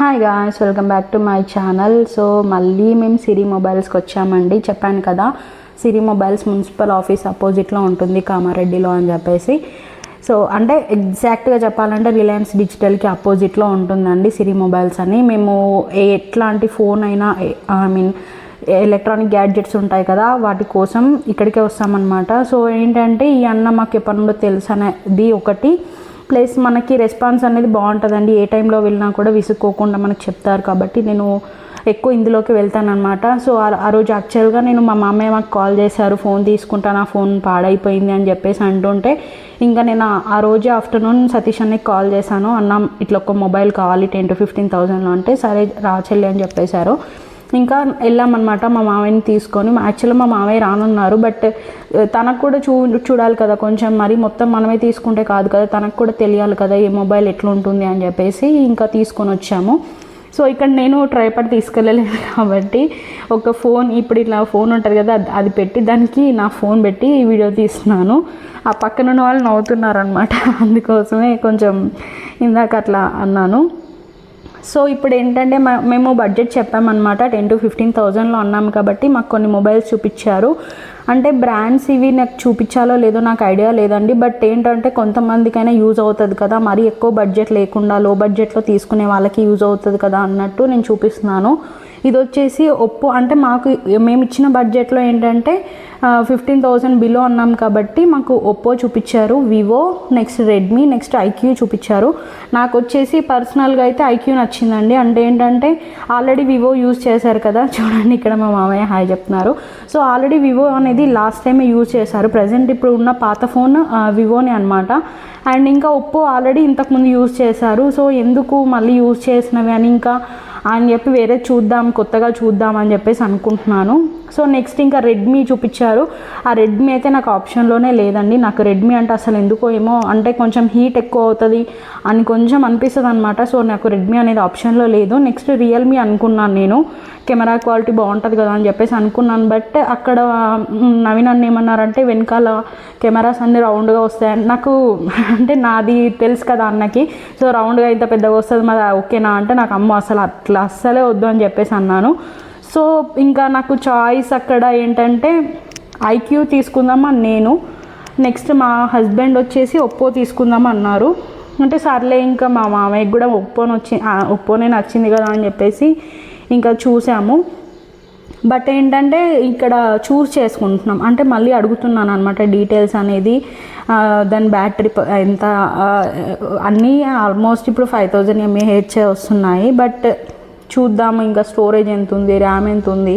Hi guys welcome back to my channel so మళ్ళీ మేము సిరి మొబైల్స్కి వచ్చామండి. చెప్పాను కదా సిరి మొబైల్స్ మున్సిపల్ ఆఫీస్ అపోజిట్లో ఉంటుంది కామారెడ్డిలో అని చెప్పేసి. సో అంటే ఎగ్జాక్ట్గా చెప్పాలంటే రిలయన్స్ డిజిటల్కి అపోజిట్లో ఉంటుందండి సిరి మొబైల్స్ అని. మేము ఎట్లాంటి ఫోన్ అయినా ఐ మీన్ ఎలక్ట్రానిక్ గ్యాడ్జెట్స్ ఉంటాయి కదా వాటి కోసం ఇక్కడికే వస్తామన్నమాట. సో ఏంటంటే ఈ అన్న మాకు ఎప్పటి నుండో తెలుసు అనేది ఒకటి. ప్లస్ మనకి రెస్పాన్స్ అనేది బాగుంటుందండి. ఏ టైంలో వెళ్ళినా కూడా విసుక్కోకుండా మనకు చెప్తారు కాబట్టి నేను ఎక్కువ ఇందులోకి వెళ్తానమాట సో ఆ రోజు యాక్చువల్గా నేను మా మామయ్య మాకు కాల్ చేశారు ఫోన్ తీసుకుంటా నా ఫోన్ పాడైపోయింది అని చెప్పేసి అంటుంటే ఇంకా నేను ఆ- రోజు ఆఫ్టర్నూన్ సతీష్ అన్నకి కాల్ చేశాను. అన్న ఇట్లా ఒక మొబైల్ కావాలి టెన్ టు ఫిఫ్టీన్ థౌజండ్లో అంటే సరే రాచెల్లి అని చెప్పేశారు. ఇంకా వెళ్ళామన్నమాట మా మావయ్యని తీసుకొని. యాక్చువల్గా మా మామయ్య రానున్నారు బట్ uh, తనకు కూడా చూ చూడాలి కదా కొంచెం. మరి మొత్తం మనమే తీసుకుంటే కాదు కదా తనకు కూడా తెలియాలి కదా ఏ మొబైల్ ఎట్లా ఉంటుంది అని చెప్పేసి ఇంకా తీసుకొని వచ్చాము. సో ఇక్కడ నేను ట్రైపాడ్ తీసుకెళ్ళలేదు కాబట్టి ఒక ఫోన్ ఇప్పుడు ఇట్లా ఫోన్ ఉంటుంది కదా అది- అది పెట్టి దానికి నా ఫోన్ పెట్టి వీడియో తీస్తున్నాను. ఆ పక్కన ఉన్న వాళ్ళు నవ్వుతున్నారు అనమాట అందుకోసమే కొంచెం ఇందాక అట్లా అన్నాను. సో ఇప్పుడు ఏంటంటే మేము బడ్జెట్ చెప్పామన్నమాట. టెన్ టు ఫిఫ్టీన్ థౌజండ్లో అన్నాము కాబట్టి మాకు కొన్ని మొబైల్స్ చూపించారు. అంటే బ్రాండ్స్ ఇవి నాకు చూపించాలో లేదో నాకు ఐడియా లేదండి. బట్ ఏంటంటే కొంతమందికైనా యూజ్ అవుతుంది కదా. మరీ ఎక్కువ బడ్జెట్ లేకుండా లో బడ్జెట్లో తీసుకునే వాళ్ళకి యూజ్ అవుతుంది కదా అన్నట్టు నేను చూపిస్తున్నాను. ఇది వచ్చేసి ఒప్పో అంటే మాకు మేము ఇచ్చిన బడ్జెట్లో ఏంటంటే ఫిఫ్టీన్ థౌజండ్ బిలో అన్నాం కాబట్టి మాకు ఒప్పో చూపించారు Vivo next Redmi next iQOO చూపించారు. నాకు వచ్చేసి పర్సనల్గా అయితే ఐక్యూ నచ్చిందండి. అంటే ఏంటంటే ఆల్రెడీ వివో యూజ్ చేశారు కదా. చూడండి ఇక్కడ మా మామయ్య హాయ్ చెప్తున్నారు. సో ఆల్రెడీ వివో అనేది లాస్ట్ టైమే యూజ్ చేశారు. ప్రజెంట్ ఇప్పుడు ఉన్న పాత ఫోన్ వివోనే అనమాట అండ్ ఇంకా ఒప్పో ఆల్రెడీ ఇంతకుముందు యూజ్ చేశారు. సో ఎందుకు మళ్ళీ యూజ్ చేసినవి అని ఇంకా అని చెప్పి వేరే చూద్దాం కొత్తగా చూద్దాం అని చెప్పేసి అనుకుంటున్నాను. సో నెక్స్ట్ ఇంకా రెడ్మీ చూపించారు. ఆ రెడ్మీ అయితే నాకు ఆప్షన్లోనే లేదండి. నాకు రెడ్మీ అంటే అసలు ఎందుకో ఏమో అంటే కొంచెం హీట్ ఎక్కువ అవుతుంది అని కొంచెం అనిపిస్తుంది అనమాట సో నాకు రెడ్మీ అనేది ఆప్షన్లో లేదు. నెక్స్ట్ రియల్మీ అనుకున్నాను నేను. కెమెరా క్వాలిటీ బాగుంటుంది కదా అని చెప్పేసి అనుకున్నాను. బట్ అక్కడ మ్, నవీన్ అన్న ఏమన్నారంటే వెనకాల కెమెరాస్ అన్ని రౌండ్గా వస్తాయని. నాకు అంటే నాది తెలుసు కదా అన్నకి. సో రౌండ్గా ఇంత పెద్దగా వస్తుంది మరి ఓకేనా? అంటే నాకు అమ్మ అసలు అట్లా అస్సలే వద్దు అని చెప్పేసి అన్నాను. సో ఇంకా నాకు చాయిస్ అక్కడ ఏంటంటే ఐక్యూ తీసుకుందామా? నేను. నెక్స్ట్ మా హస్బెండ్ వచ్చేసి ఒప్పో తీసుకుందాం అన్నారు. అంటే సర్లే ఇంకా మా మామయ్యకి కూడా ఒప్పోని వచ్చి ఒప్పోనే నచ్చింది కదా అని చెప్పేసి ఇంకా చూసాము. బట్ ఏంటంటే ఇక్కడ చూస్ చేసుకుంటున్నాం. అంటే మళ్ళీ అడుగుతున్నాను అనమాట డీటెయిల్స్ అనేది. దాని బ్యాటరీ ఎంత అన్నీ ఆల్మోస్ట్ ఇప్పుడు ఫైవ్ థౌజండ్ ఎంఏహెచ్ వస్తున్నాయి. బట్ చూద్దాము ఇంకా స్టోరేజ్ ఎంత ఉంది ర్యామ్ ఎంత ఉంది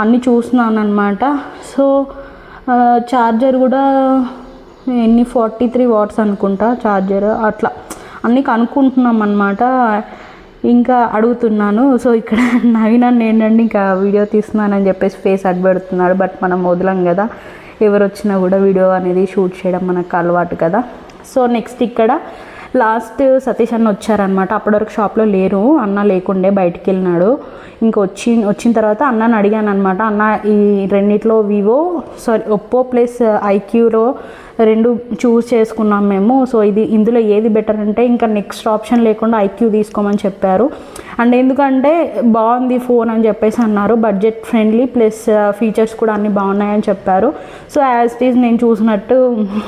అన్నీ చూస్తున్నాను అనమాట సో ఛార్జర్ కూడా ఎన్ని ఫార్టీ త్రీ వాట్స్ అనుకుంటా ఛార్జర్ అట్లా. అన్నీ కనుక్కుంటున్నాం అనమాట ఇంకా అడుగుతున్నాను. సో ఇక్కడ నవీన్ అన్న ఏంటంటే ఇంకా వీడియో తీస్తున్నానని చెప్పేసి ఫేస్ అడ్బెడుతున్నాడు బట్ మనం వదలం కదా. ఎవరు వచ్చినా కూడా వీడియో అనేది షూట్ చేయడం మనకు అలవాటు కదా. సో నెక్స్ట్ ఇక్కడ లాస్ట్ సతీష్ అన్న వచ్చారనమాట అప్పటివరకు షాప్లో లేరు. అన్న లేకుండే బయటికి వెళ్ళినాడు ఇంక వచ్చి వచ్చిన తర్వాత అన్నని అడిగాను అనమాట అన్న ఈ రెండిట్లో వివో సారీ ఒప్పో ప్లస్ ఐక్యూలో రెండు చూస్ చేసుకున్నాం మేము. సో ఇది ఇందులో ఏది బెటర్ అంటే ఇంకా నెక్స్ట్ ఆప్షన్ లేకుండా ఐక్యూ తీసుకోమని చెప్పారు. అండ్ ఎందుకంటే బాగుంది ఫోన్ అని చెప్పేసి అన్నారు. బడ్జెట్ ఫ్రెండ్లీ ప్లస్ ఫీచర్స్ కూడా అన్నీ బాగున్నాయని చెప్పారు. సో యాజ్ ఇట్ ఈజ్ నేను చూసినట్టు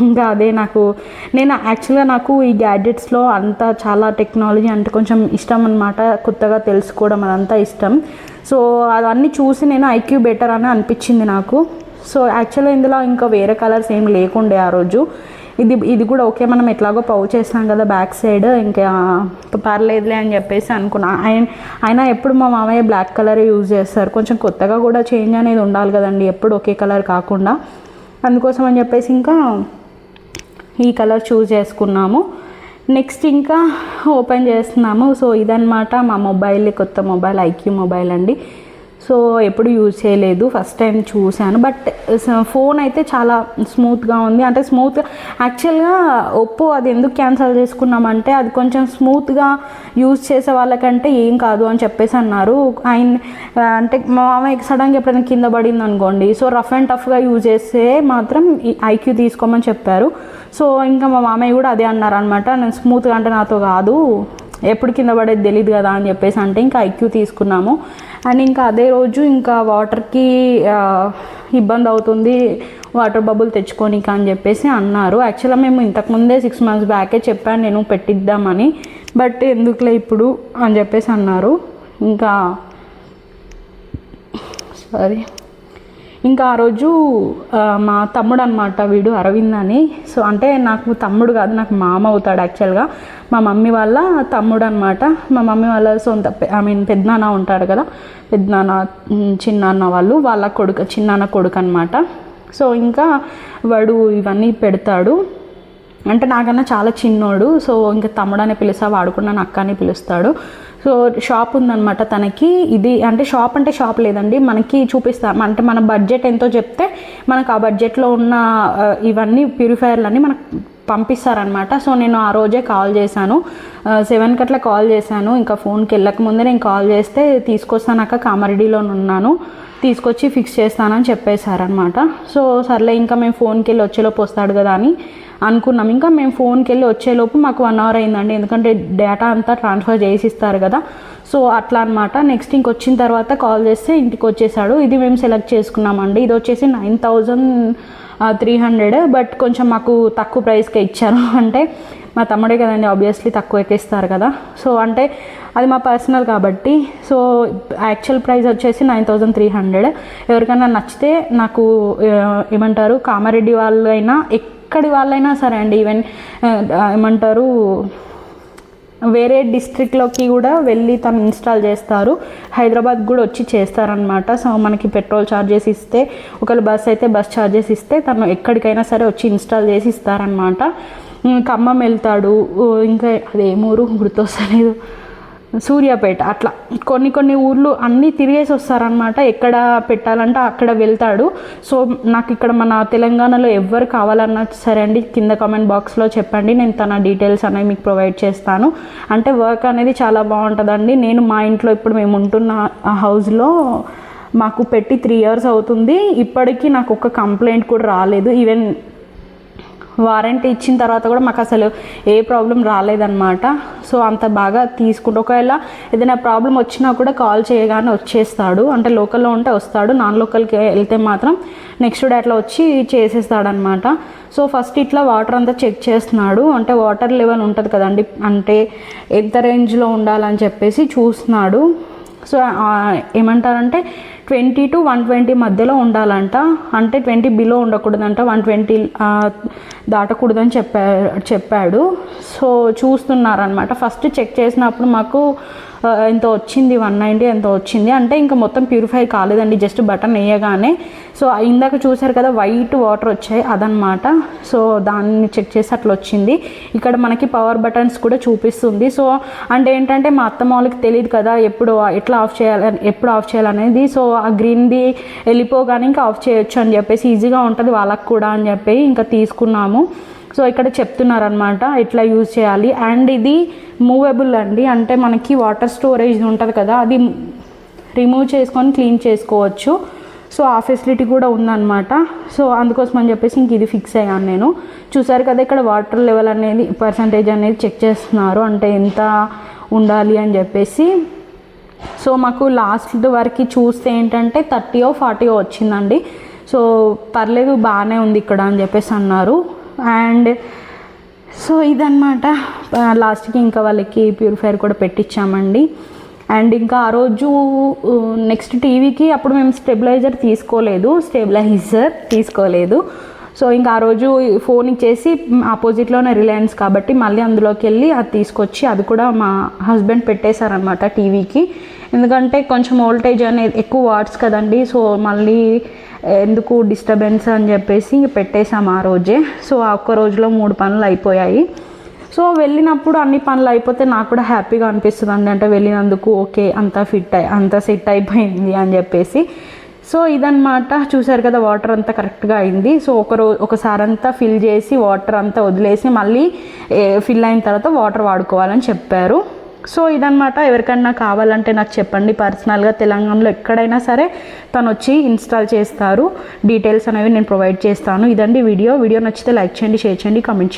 ఇంకా అదే నాకు నేను యాక్చువల్గా నాకు ఈ గ్యాడ్జెట్స్లో అంతా చాలా టెక్నాలజీ అంటే కొంచెం ఇష్టం అనమాట కొత్తగా తెలుసుకోవడం అదంతా ఇష్టం. సో అవన్నీ చూసి నేను ఐక్యూ బెటర్ అని అనిపించింది నాకు. సో యాక్చువల్గా ఇందులో ఇంకా వేరే కలర్స్ ఏం లేకుండే ఆ రోజు. ఇది ఇది కూడా ఓకే మనం ఎట్లాగో పౌ చేస్తాం కదా బ్యాక్ సైడ్ ఇంకా పర్లేదులే అని చెప్పేసి అనుకున్నా. ఆయన ఆయన ఎప్పుడు మా మామయ్య బ్లాక్ కలర్ యూజ్ చేస్తారు. కొంచెం కొత్తగా కూడా చేంజ్ అనేది ఉండాలి కదండి ఎప్పుడు ఒకే కలర్ కాకుండా. అందుకోసం అని చెప్పేసి ఇంకా ఈ కలర్ చూస్ చేసుకున్నాము. నెక్స్ట్ ఇంకా ఓపెన్ చేస్తున్నాము. సో ఇదనమాట మా మొబైల్ కొత్త మొబైల్ ఐక్యూ మొబైల్ అండి. సో ఎప్పుడు యూజ్ చేయలేదు ఫస్ట్ టైం చూశాను. బట్ ఫోన్ uh, అయితే చాలా స్మూత్గా ఉంది. అంటే స్మూత్ యాక్చువల్గా ఒప్పో అది ఎందుకు క్యాన్సిల్ చేసుకున్నామంటే అది కొంచెం స్మూత్గా యూజ్ చేసే వాళ్ళకంటే ఏం కాదు అని చెప్పేసి అన్నారు. ఆయన అంటే మా మామయ్యకి సడన్గా ఎప్పుడైనా కింద పడింది అనుకోండి సో రఫ్ అండ్ టఫ్గా యూజ్ చేస్తే మాత్రం ఐక్యూ తీసుకోమని చెప్పారు. సో ఇంకా మా మామయ్య కూడా అదే అన్నారు అనమాట నేను స్మూత్గా అంటే నాతో కాదు ఎప్పుడు కింద పడేది తెలియదు కదా అని చెప్పేసి అంటే ఇంకా ఐక్యూ తీసుకున్నాము. అండ్ ఇంకా అదే రోజు ఇంకా వాటర్కి ఇబ్బంది అవుతుంది వాటర్ బబుల్ తెచ్చుకోనిక అని చెప్పేసి అన్నారు. యాక్చువల్గా మేము ఇంతకుముందే సిక్స్ మంత్స్ బ్యాకే చెప్పాను నేను పెట్టిద్దామని బట్ ఎందుకులే ఇప్పుడు అని చెప్పేసి అన్నారు. ఇంకా సారీ ఇంకా ఆ రోజు మా తమ్ముడు అనమాట వీడు అరవింద్ అని. సో అంటే నాకు తమ్ముడు కాదు నాకు మామ అవుతాడు యాక్చువల్గా మా మమ్మీ వాళ్ళ తమ్ముడు అనమాట మా మమ్మీ వాళ్ళ సొంత ఐ మీన్ పెద్దనాన్న ఉంటాడు కదా. పెద్దనాన్న చిన్నాన్న వాళ్ళు వాళ్ళ కొడుకు చిన్నాన్న కొడుకు అనమాట సో ఇంకా వాడు ఇవన్నీ పెడతాడు. అంటే నాకన్నా చాలా చిన్నోడు. సో ఇంకా తమ్ముడు అని పిలుస్తా వాడు కూడా నన్ను అక్క అని పిలుస్తాడు. సో షాప్ ఉందన్నమాట తనకి. ఇది అంటే షాప్ అంటే షాప్ లేదండి. మనకి చూపిస్తాం అంటే మన బడ్జెట్ ఎంతో చెప్తే మనకు ఆ బడ్జెట్లో ఉన్న ఇవన్నీ ప్యూరిఫైయర్లన్నీ మనకు పంపిస్తారనమాట సో నేను ఆ రోజే కాల్ చేశాను. సెవెన్కి అట్లా కాల్ చేశాను. ఇంకా ఫోన్కి వెళ్ళక ముందే నేను కాల్ చేస్తే తీసుకొస్తానక్క కామారెడ్డిలో ఉన్నాను. తీసుకొచ్చి ఫిక్స్ చేస్తానని చెప్పేశారనమాట సో సర్లే ఇంకా మేము ఫోన్కి వెళ్ళి వచ్చేలోపు వస్తాడు కదా అని అనుకున్నాం. ఇంకా మేము ఫోన్కి వెళ్ళి వచ్చేలోపు మాకు వన్ అవర్ అయిందండి. ఎందుకంటే డేటా అంతా ట్రాన్స్ఫర్ చేసి ఇస్తారు కదా. సో అట్లా అనమాట నెక్స్ట్ ఇంక వచ్చిన తర్వాత కాల్ చేస్తే ఇంటికి వచ్చేసాడు. ఇది మేము సెలెక్ట్ చేసుకున్నామండి. ఇది వచ్చేసి nine thousand three hundred but కొంచెం మాకు తక్కువ ప్రైస్కే ఇచ్చారు. అంటే మా తమ్ముడే కదండి ఆబ్వియస్లీ తక్కువ ఎక్కిస్తారు కదా. సో అంటే అది మా పర్సనల్ కాబట్టి. సో యాక్చువల్ ప్రైస్ వచ్చేసి నైన్ థౌజండ్ త్రీ హండ్రెడ్ ఎవరికైనా నచ్చితే నాకు ఏమంటారు కామారెడ్డి వాళ్ళైనా ఎక్కడి వాళ్ళైనా సరే అండి ఈవెన్ ఏమంటారు వేరే డిస్ట్రిక్ట్లోకి కూడా వెళ్ళి తను ఇన్స్టాల్ చేస్తారు. హైదరాబాద్ కూడా వచ్చి చేస్తారనమాట సో మనకి పెట్రోల్ ఛార్జెస్ ఇస్తే ఒకవేళ బస్ అయితే బస్ ఛార్జెస్ ఇస్తే తను ఎక్కడికైనా సరే వచ్చి ఇన్స్టాల్ చేసి ఇస్తారనమాట ఖమ్మం వెళ్తాడు. ఇంకా అదేమూరు గుర్తొస్తలేదు. సూర్యాపేట అట్లా. కొన్ని కొన్ని ఊర్లు అన్నీ తిరిగేసి వస్తారనమాట ఎక్కడ పెట్టాలంటే అక్కడ వెళ్తాడు. సో నాకు ఇక్కడ మన తెలంగాణలో ఎవరు కావాలన్నా సరే అండి కింద కామెంట్ బాక్స్లో చెప్పండి. నేను తన డీటెయిల్స్ అనేవి మీకు ప్రొవైడ్ చేస్తాను. అంటే వర్క్ అనేది చాలా బాగుంటుందండి. నేను మా ఇంట్లో ఇప్పుడు మేము ఉంటున్న హౌస్లో మాకు పెట్టి త్రీ ఇయర్స్ అవుతుంది. ఇప్పటికీ నాకు ఒక కంప్లైంట్ కూడా రాలేదు. ఈవెన్ వారంటీ ఇచ్చిన తర్వాత కూడా మాకు అసలు ఏ ప్రాబ్లం రాలేదన్నమాట. సో అంత బాగా తీసుకుంటూ. ఒకవేళ ఏదైనా ప్రాబ్లం వచ్చినా కూడా కాల్ చేయగానే వచ్చేస్తాడు. అంటే లోకల్లో ఉంటే వస్తాడు. నాన్ లోకల్కి వెళ్తే మాత్రం నెక్స్ట్ డే అట్లా వచ్చి చేసేస్తాడనమాట సో ఫస్ట్ ఇట్లా వాటర్ అంతా చెక్ చేస్తున్నాడు. అంటే వాటర్ లెవెల్ ఉంటుంది కదండి. అంటే ఎంత రేంజ్లో ఉండాలని చెప్పేసి చూస్తున్నాడు. సో ఏమంటారంటే ట్వంటీ టు వన్ ట్వంటీ మధ్యలో ఉండాలంట. అంటే ట్వంటీ బిలో ఉండకూడదంట వన్ ట్వంటీ దాటకూడదని చెప్పా చెప్పాడు. సో చూస్తున్నారనమాట ఫస్ట్ చెక్ చేసినప్పుడు మాకు ఎంత వచ్చింది వన్ నైంటీ ఎంత వచ్చింది? అంటే ఇంకా మొత్తం ప్యూరిఫై కాలేదండి జస్ట్ బటన్ వేయగానే. సో ఇందాక చూసారు కదా వైట్ వాటర్ వచ్చాయి అదనమాట సో దాన్ని చెక్ చేసి అట్లా వచ్చింది. ఇక్కడ మనకి పవర్ బటన్స్ కూడా చూపిస్తుంది. సో అంటే ఏంటంటే మా అత్తమ్మ వాళ్ళకి తెలియదు కదా ఎప్పుడు ఎట్లా ఆఫ్ చేయాలి ఎప్పుడు ఆఫ్ చేయాలనేది. సో ఆ గ్రీన్ది వెళ్ళిపోగానే ఇంకా ఆఫ్ చేయొచ్చు అని చెప్పేసి ఈజీగా ఉంటుంది వాళ్ళకి కూడా అని చెప్పి ఇంకా తీసుకున్నాము. సో ఇక్కడ చెప్తున్నారనమాట ఎట్లా యూజ్ చేయాలి. అండ్ ఇది మూవబుల్ అండి. అంటే మనకి వాటర్ స్టోరేజ్ ఉంటుంది కదా అది రిమూవ్ చేసుకొని క్లీన్ చేసుకోవచ్చు. సో ఆ ఫెసిలిటీ కూడా ఉందన్నమాట. సో అందుకోసం అని చెప్పేసి ఇంక ఇది ఫిక్స్ అయ్యాను నేను. చూసారు కదా ఇక్కడ వాటర్ లెవెల్ అనేది పర్సంటేజ్ అనేది చెక్ చేస్తున్నారు. అంటే ఎంత ఉండాలి అని చెప్పేసి. సో మాకు లాస్ట్ వరకు చూస్తే ఏంటంటే థర్టీయో ఫార్టీయో వచ్చిందండి. సో పర్లేదు బాగానే ఉంది ఇక్కడ అని చెప్పేసి అన్నారు. అండ్ సో ఇదనమాట లాస్ట్కి ఇంకా వాళ్ళకి ప్యూరిఫైర్ కూడా పెట్టించామండి అండ్ ఇంకా ఆ రోజు నెక్స్ట్ టీవీకి అప్పుడు మేము స్టెబిలైజర్ తీసుకోలేదు స్టెబిలైజర్ తీసుకోలేదు. సో ఇంకా ఆ రోజు ఫోన్ ఇచ్చేసి ఆపోజిట్లోనే రిలయన్స్ కాబట్టి మళ్ళీ అందులోకి వెళ్ళి అది తీసుకొచ్చి అది కూడా మా హస్బెండ్ పెట్టేశారనమాట టీవీకి. ఎందుకంటే కొంచెం వోల్టేజ్ అనేది ఎక్కువ వాట్స్ కదండి సో మళ్ళీ ఎందుకు డిస్టర్బెన్స్ అని చెప్పేసి పెట్టేశాం ఆ రోజే. సో ఆ ఒక్క రోజులో మూడు పనులు అయిపోయాయి. సో వెళ్ళినప్పుడు అన్ని పనులు అయిపోతే నాకు కూడా హ్యాపీగా అనిపిస్తుంది అండి అంటే వెళ్ళినందుకు ఓకే అంతా ఫిట్ అయి అంతా సెట్ అయిపోయింది అని చెప్పేసి. సో ఇదనమాట చూసారు కదా వాటర్ అంతా కరెక్ట్గా అయింది. సో ఒక రో ఒకసారి అంతా ఫిల్ చేసి వాటర్ అంతా వదిలేసి మళ్ళీ ఫిల్ అయిన తర్వాత వాటర్ వాడుకోవాలని చెప్పారు. సో ఇదనమాట ఎవరికైనా కావాలంటే నాకు చెప్పండి. పర్సనల్గా తెలంగాణలో ఎక్కడైనా సరే తను వచ్చి ఇన్స్టాల్ చేస్తారు. డీటెయిల్స్ అనేవి నేను ప్రొవైడ్ చేస్తాను. ఇదండి వీడియో. వీడియో నచ్చితే లైక్ చేయండి షేర్ చేయండి కామెంట్ చేయండి.